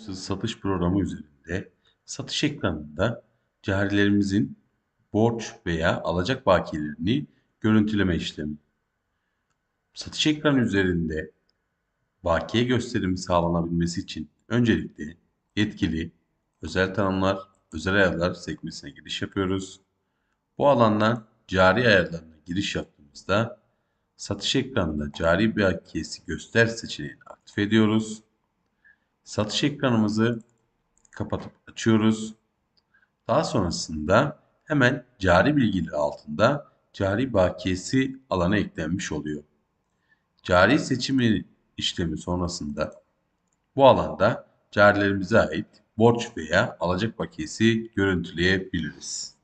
satış programı üzerinde satış ekranında carilerimizin borç veya alacak bakiyelerini görüntüleme işlemi. Satış ekranı üzerinde bakiye gösterimi sağlanabilmesi için öncelikle yetkili, özel tanımlar, özel ayarlar sekmesine giriş yapıyoruz. Bu alandan cari ayarlarına giriş yaptığımızda satış ekranında cari bakiyesi göster seçeneğini aktif ediyoruz. Satış ekranımızı kapatıp açıyoruz. Daha sonrasında hemen cari bilgileri altında cari bakiyesi alana eklenmiş oluyor. Cari seçimi işlemi sonrasında bu alanda carilerimize ait borç veya alacak bakiyesi görüntüleyebiliriz.